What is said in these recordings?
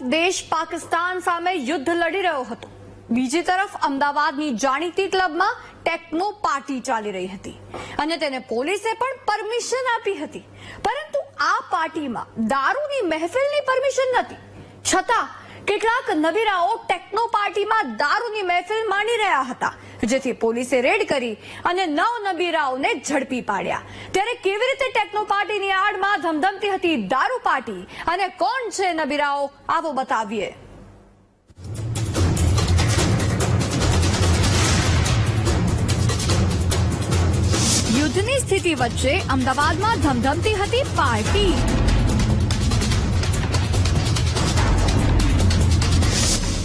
દેશ પાકિસ્તાન સામે યુદ્ધ લડી રહ્યો હતો. બીજી તરફ અમદાવાદની જાણીતી ક્લબમાં ટેકનો પાર્ટી ચાલી રહી હતી અને તેને પોલીસે પણ પરમિશન આપી હતી. પરંતુ આ પાર્ટીમાં દારૂની મહેફિલની પરમિશન નથી. છતાં કેટલાક નવીરાઓ ટેકનો પાર્ટીમાં દારૂની મહેફિલ માણી રહ્યા હતા. જેથી પોલીસે રેડ કરી અને નવ નબીરાઓને ઝડપી પાડ્યા. ત્યારે કેવી રીતે ટેકનો પાર્ટીની આડમાં ધમધમતી હતી, દારૂ પાર્ટી? અને કોણ છે નબીરાઓ? આવો બતાવીએ. યુદ્ધની સ્થિતિ વચ્ચે અમદાવાદમાં ધમધમતી હતી પાર્ટી.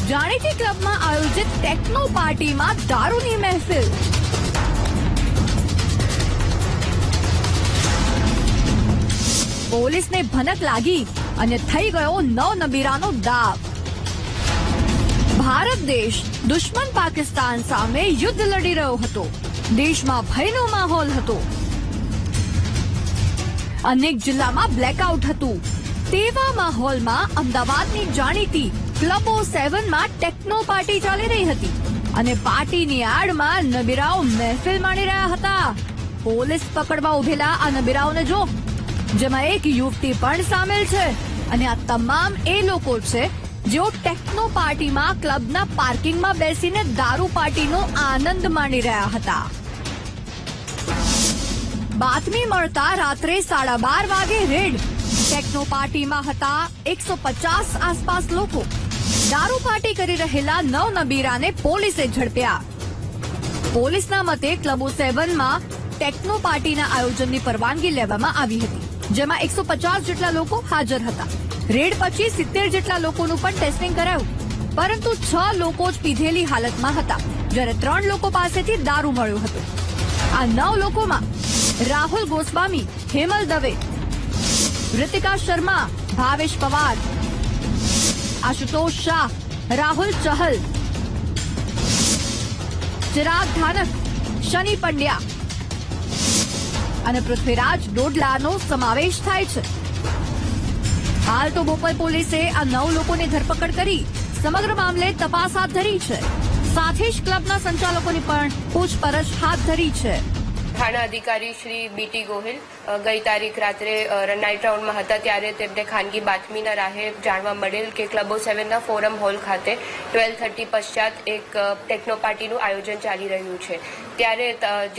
જાણીતી ક્લબમાં આયોજિત ટેકનો પાર્ટીમાં દારૂની મહેફિલ. પોલીસને ભનક લાગી અને થઈ ગયો નવ નબીરાનો દાવ. ભારત દેશ દુશ્મન પાકિસ્તાન સામે યુદ્ધ લડી રહ્યો હતો. દેશમાં ભયનો માહોલ હતો. અનેક જિલ્લામાં બ્લેકઆઉટ હતું. તેવા માહોલમાં અમદાવાદની જાણીતી ક્લબો સેવનમાં ટેકનો પાર્ટી ચાલી રહી હતી અને પાર્ટીની આડમાં નબીરાઓ મહેફિલ માણી રહ્યા હતા. પોલીસ પકડવા ઉભેલા આ નબીરાઓને જો, જેમાં એક યુવતી પણ સામેલ છે અને આ તમામ એ લોકો છે, જેઓ ટેકનો પાર્ટીમાં ક્લબના પાર્કિંગમાં બેસીને દારૂ પાર્ટીનો આનંદ માણી રહ્યા હતા. બાતમી મળતા રાત્રે સાડા બાર વાગે રેડ ટેકનો પાર્ટીમાં હતા એકસો પચાસ આસપાસ લોકો. દારૂ પાર્ટી કરી રહેલા નવ નબીરાને પોલીસે ઝડપ્યા. પોલીસના મતે ક્લબો સેવનમાં ટેકનો પાર્ટીના આયોજનની પરવાનગી લેવામાં આવી હતી, જેમાં એકસો પચાસ જેટલા લોકો હાજર હતા. રેડ પછી સિત્તેર જેટલા લોકોનું પણ ટેસ્ટિંગ કરાયું. પરંતુ છ લોકો જ પીધેલી હાલતમાં હતા, જ્યારે ત્રણ લોકો પાસેથી દારૂ મળ્યો હતો. આ નવ લોકોમાં રાહુલ ગોસ્વામી, હેમલ દવે રિતિકા શર્મા ભાવેશ પવાર આશુતોષ શાહ રાહુલ ચહલ ચિરાગ ધાનક શનિ પંડ્યા અને પૃથ્વીરાજ ડોડલાનો સમાવેશ થાય છે. હાલ તો બોપલ પોલીસે આ નવ લોકોની ધરપકડ કરી સમગ્ર મામલે તપાસ હાથ ધરી છે. સાથે જ ક્લબના સંચાલકોની પણ પૂછપરછ હાથ ધરી છે. થાણા અધિકારી શ્રી બીટી ગોહિલ ગઈ તારીખ રાત્રે નાઇટ રાઉન્ડમાં હતા ત્યારે તેમને ખાનગી બાતમીના રાહે જાણવા મળેલ કે ક્લબો સેવનના ફોરમ હોલ ખાતે ટ્વેલ્વ થર્ટી પશ્ચાત એક ટેકનો પાર્ટીનું આયોજન ચાલી રહ્યું છે. ત્યારે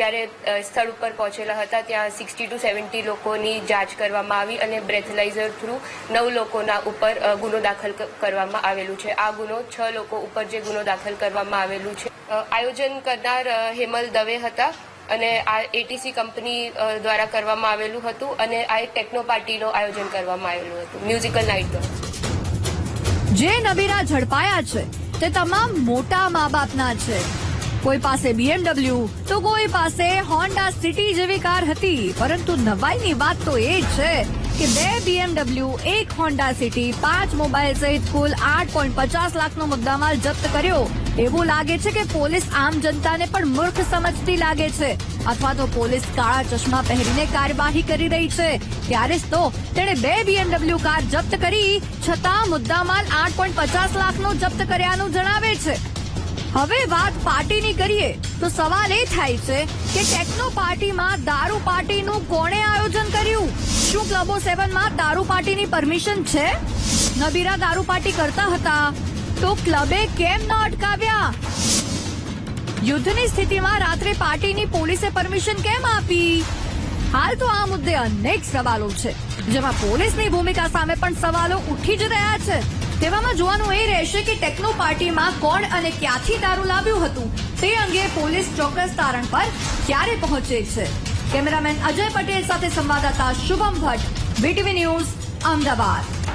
જ્યારે સ્થળ ઉપર પહોંચેલા હતા ત્યાં સિક્સટી ટુ સેવન્ટી લોકોની જાંચ કરવામાં આવી અને બ્રેથલાઇઝર થ્રુ નવ લોકોના ઉપર ગુનો દાખલ કરવામાં આવેલું છે. આ ગુનો છ લોકો ઉપર જે ગુનો દાખલ કરવામાં આવેલું છે. આયોજન કરનાર હેમલ દવે હતા. અને આ એટીસી કંપની દ્વારા કરવામાં આવેલું હતું અને આ એક ટેકનો પાર્ટીનું આયોજન કરવામાં આવેલું હતું મ્યુઝિકલ નાઇટ જે નબીરા ઝડપાયા છે, તે તમામ મોટા મા બાપના છે. કોઈ પાસે બીએમડબલ્યુ તો કોઈ પાસે હોન્ડા સિટી જેવી કાર હતી, પરંતુ નવાઈની વાત તો એ છે કે બે બીએમડબલ્યુ એક હોન્ડા સિટી પાંચ મોબાઈલ સહિત કુલ આઠ પોઈન્ટ પચાસ લાખનો મુદ્દામાલ જપ્ત કર્યો એવું લાગે છે કે પોલીસ આમ જનતાને પણ મૂર્ખ સમજતી લાગે છે અથવા તો પોલીસ કાળા ચશ્મા પહેરીને કાર્યવાહી કરી રહી છે ત્યારે જ તો તેણે બે બીએમડબલ્યુ કાર જપ્ત કરી છતાં મુદ્દામાલ આઠ પોઈન્ટ પચાસ લાખનો જપ્ત કર્યાનું જણાવે છે હવે વાત પાર્ટીની કરીએ, તો સવાલ એ થાય છે કે ટેકનો પાર્ટીમાં દારૂ પાર્ટીનું કોણે આયોજન કર્યું? શું ક્લબો સેવનમાં દારૂ પાર્ટીની પરમિશન છે? નબીરા દારૂ પાર્ટી કરતા હતા. તો ક્લબે કેમ ન અટકાવ્યા? યુદ્ધની સ્થિતિમાં રાત્રે પાર્ટીની પોલીસે પરમિશન કેમ આપી? હાલ તો આ મુદ્દે અનેક સવાલો છે, જેમાં પોલીસની ભૂમિકા સામે પણ સવાલો ઉઠી જ રહ્યા છે. તેવામાં જોવાનું એ રહેશે કે ટેકનો પાર્ટીમાં કોણ અને ક્યાંથી દારૂ લાવ્યું હતું? તે અંગે પોલીસ ચોક્કસ તારણ પર ક્યારે પહોંચે છે? કેમેરામેન અજય પટેલ સાથે સંવાદદાતા શુભમ ભટ્ટ બીટીવી ન્યૂઝ અમદાવાદ.